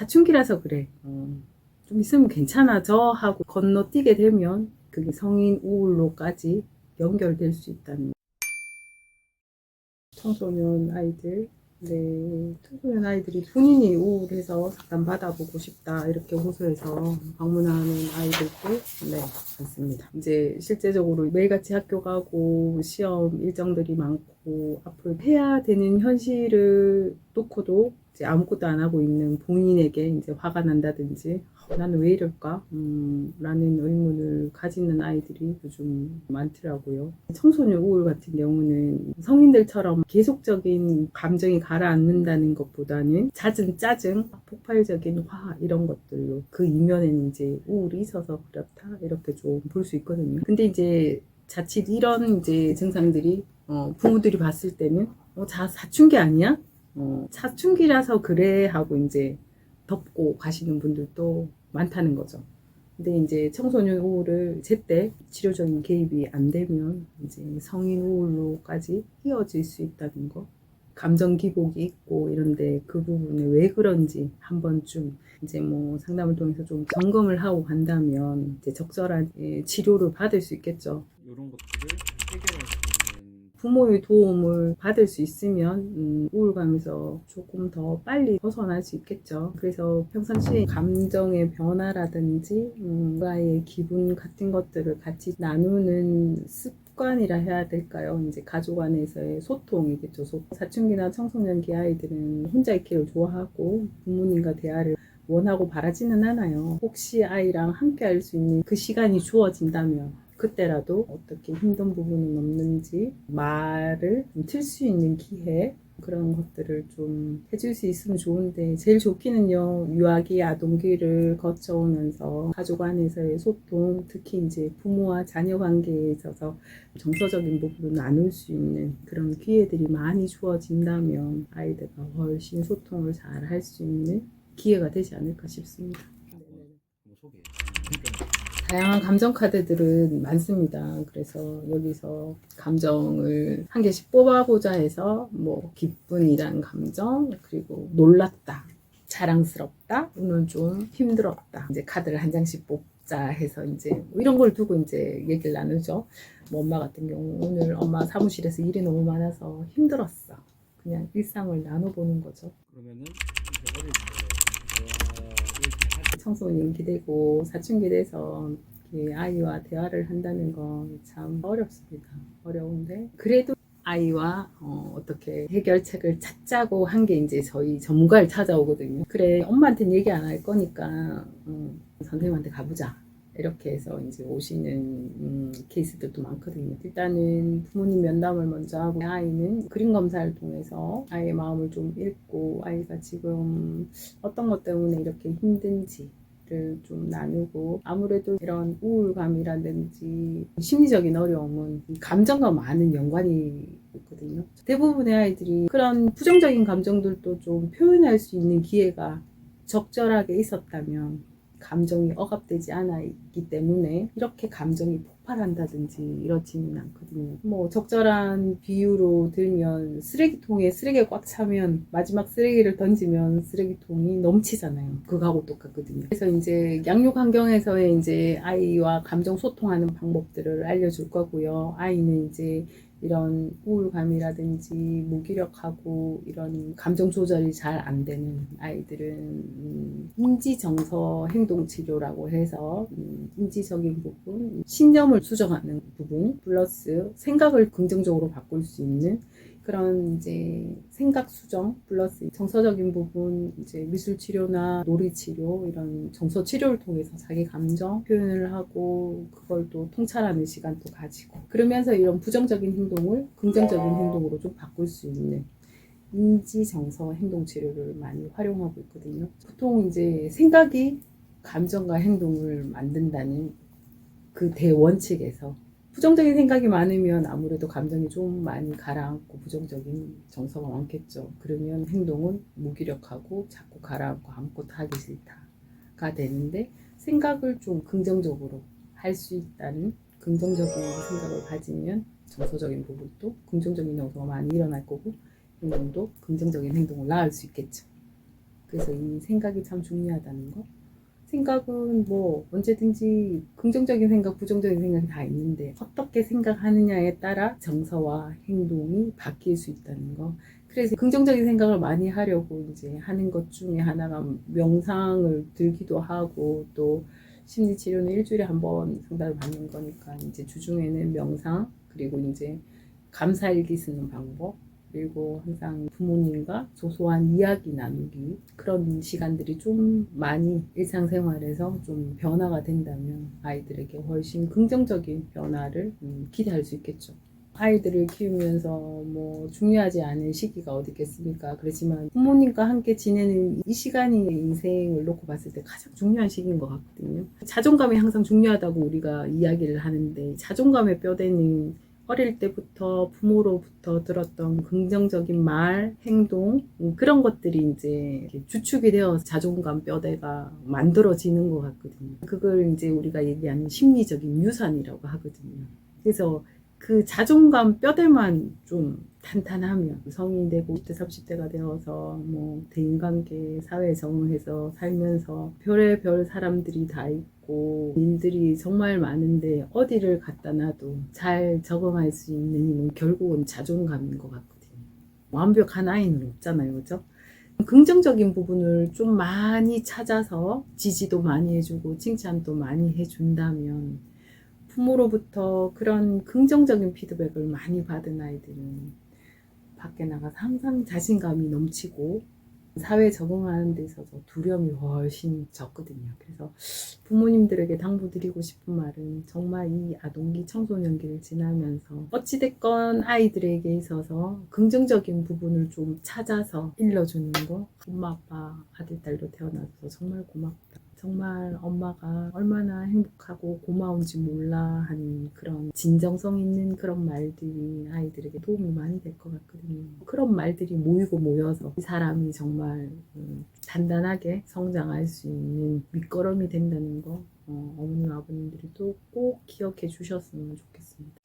사춘기라서 그래. 어, 좀 있으면 괜찮아져 하고 건너뛰게 되면 그게 성인 우울로까지 연결될 수 있다는 청소년 아이들 네, 청소년 아이들이 본인이 우울해서 상담 받아보고 싶다 이렇게 호소해서 방문하는 아이들도 네 많습니다. 이제 실제적으로 매일같이 학교 가고 시험 일정들이 많고 앞으로 해야 되는 현실을 놓고도 이제 아무것도 안 하고 있는 본인에게 이제 화가 난다든지 어, 나는 왜 이럴까? 음, 라는 의문을 가지는 아이들이 요즘 많더라고요. 청소년 우울 같은 경우는 성인들처럼 계속적인 감정이 가라앉는다는 것보다는 잦은 짜증, 폭발적인 화 이런 것들로 그 이면에는 이제 우울이 있어서 그렇다 이렇게 좀 볼 수 있거든요. 근데 이제 자칫 이런 이제 증상들이 어, 부모들이 봤을 때는 어, 자 사춘기 아니야? 어, 사춘기라서 그래 하고 이제 덮고 가시는 분들도 많다는 거죠. 근데 이제 청소년 우울을 제때 치료적인 개입이 안 되면 이제 성인 우울로까지 이어질 수 있다는 거. 감정 기복이 있고 이런데 그 부분에 왜 그런지 한 번쯤 이제 뭐 상담을 통해서 좀 점검을 하고 간다면 이제 적절한 예, 치료를 받을 수 있겠죠. 이런 것들을 있는 부모의 도움을 받을 수 있으면 음, 우울감에서 조금 더 빨리 벗어날 수 있겠죠. 그래서 평상시에 감정의 변화라든지 음, 나의 기분 같은 것들을 같이 나누는 습관이라 해야 될까요? 이제 가족 안에서의 소통이겠죠. 소- 사춘기나 청소년기 아이들은 혼자 있기를 좋아하고 부모님과 대화를 원하고 바라지는 않아요. 혹시 아이랑 함께 할 수 있는 그 시간이 주어진다면 그때라도 어떻게 힘든 부분은 없는지 말을 틀 수 있는 기회 그런 것들을 좀 해줄 수 있으면 좋은데 제일 좋기는요 유아기 아동기를 거쳐오면서 가족 안에서의 소통 특히 이제 부모와 자녀 관계에 있어서 정서적인 부분을 나눌 수 있는 그런 기회들이 많이 주어진다면 아이들과 훨씬 소통을 잘 할 수 있는 기회가 되지 않을까 싶습니다. 다양한 감정 카드들은 많습니다. 그래서 여기서 감정을 한 개씩 뽑아보자 해서 뭐 기쁜이란 감정 그리고 놀랐다, 자랑스럽다, 오늘 좀 힘들었다. 이제 카드를 한 장씩 뽑자 해서 이제 뭐 이런 걸 두고 이제 얘기를 나누죠. 뭐 엄마 같은 경우 오늘 엄마 사무실에서 일이 너무 많아서 힘들었어. 그냥 일상을 나눠보는 거죠. 그러면은 이제 어릴 때 대화를 할 청소년기 되고 사춘기 돼서 아이와 대화를 한다는 건 참 어렵습니다. 어려운데 그래도 아이와 어, 어떻게 해결책을 찾자고 한 게 이제 저희 전문가를 찾아오거든요. 그래 엄마한테는 얘기 안 할 거니까 음, 선생님한테 가보자. 이렇게 해서 이제 오시는 음, 케이스들도 많거든요. 일단은 부모님 면담을 먼저 하고 아이는 그림 검사를 통해서 아이의 마음을 좀 읽고 아이가 지금 어떤 것 때문에 이렇게 힘든지를 좀 나누고 아무래도 이런 우울감이라든지 심리적인 어려움은 이 감정과 많은 연관이 있거든요. 대부분의 아이들이 그런 부정적인 감정들도 좀 표현할 수 있는 기회가 적절하게 있었다면 감정이 억압되지 않아 있기 때문에 이렇게 감정이 폭발한다든지 이러지는 않거든요. 뭐 적절한 비유로 들면 쓰레기통에 쓰레기가 꽉 차면 마지막 쓰레기를 던지면 쓰레기통이 넘치잖아요. 그거하고 똑같거든요. 그래서 이제 양육 환경에서의 이제 아이와 감정 소통하는 방법들을 알려줄 거고요. 아이는 이제 이런 우울감이라든지 무기력하고 이런 감정 조절이 잘 안 되는 아이들은 음, 인지정서 행동치료라고 해서 음, 인지적인 부분, 신념을 수정하는 부분, 플러스 생각을 긍정적으로 바꿀 수 있는 그런 이제 생각 수정 플러스 정서적인 부분 이제 미술 치료나 놀이 치료 이런 정서 치료를 통해서 자기 감정 표현을 하고 그걸 또 통찰하는 시간도 가지고 그러면서 이런 부정적인 행동을 긍정적인 행동으로 좀 바꿀 수 있는 인지 정서 행동 치료를 많이 활용하고 있거든요. 보통 이제 생각이 감정과 행동을 만든다는 그 대원칙에서 부정적인 생각이 많으면 아무래도 감정이 좀 많이 가라앉고 부정적인 정서가 많겠죠. 그러면 행동은 무기력하고 자꾸 가라앉고 아무것도 하기 싫다가 되는데 생각을 좀 긍정적으로 할 수 있다는 긍정적인 생각을 가지면 정서적인 부분도 긍정적인 정서가 많이 일어날 거고 행동도 긍정적인 행동을 낳을 수 있겠죠. 그래서 이 생각이 참 중요하다는 거. 생각은 뭐 언제든지 긍정적인 생각, 부정적인 생각이 다 있는데 어떻게 생각하느냐에 따라 정서와 행동이 바뀔 수 있다는 거. 그래서 긍정적인 생각을 많이 하려고 이제 하는 것 중에 하나가 명상을 들기도 하고 또 심리 치료는 일주일에 한 번 상담을 받는 거니까 이제 주중에는 명상 그리고 이제 감사일기 쓰는 방법 그리고 항상 부모님과 소소한 이야기 나누기 그런 시간들이 좀 많이 일상생활에서 좀 변화가 된다면 아이들에게 훨씬 긍정적인 변화를 음, 기대할 수 있겠죠. 아이들을 키우면서 뭐 중요하지 않은 시기가 어디 있겠습니까? 그렇지만 부모님과 함께 지내는 이 시간이 인생을 놓고 봤을 때 가장 중요한 시기인 것 같거든요. 자존감이 항상 중요하다고 우리가 이야기를 하는데 자존감의 뼈대는 어릴 때부터 부모로부터 들었던 긍정적인 말, 행동 음, 그런 것들이 이제 주축이 되어서 자존감 뼈대가 만들어지는 것 같거든요. 그걸 이제 우리가 얘기하는 심리적인 유산이라고 하거든요. 그래서 그 자존감 뼈대만 좀 탄탄하면 성인이 되고 20대, 30대가 되어서 뭐 대인관계, 사회에 적응해서 살면서 별의별 사람들이 다 있고 일들이 정말 많은데 어디를 갖다 놔도 잘 적응할 수 있는 힘은 결국은 자존감인 것 같거든요. 완벽한 아이는 없잖아요, 그죠? 긍정적인 부분을 좀 많이 찾아서 지지도 많이 해주고 칭찬도 많이 해준다면 부모로부터 그런 긍정적인 피드백을 많이 받은 아이들은 밖에 나가서 항상 자신감이 넘치고 사회에 적응하는 데 있어서 두려움이 훨씬 적거든요. 그래서 부모님들에게 당부드리고 싶은 말은 정말 이 아동기 청소년기를 지나면서 어찌됐건 아이들에게 있어서 긍정적인 부분을 좀 찾아서 일러주는 거 엄마 아빠 아들 딸로 태어나서 정말 고맙다. 정말 엄마가 얼마나 행복하고 고마운지 몰라 하는 그런 진정성 있는 그런 말들이 아이들에게 도움이 많이 될 것 같거든요. 그런 말들이 모이고 모여서 이 사람이 정말 음, 단단하게 성장할 수 있는 밑거름이 된다는 거 어, 어머님 아버님들이 또 꼭 기억해 주셨으면 좋겠습니다.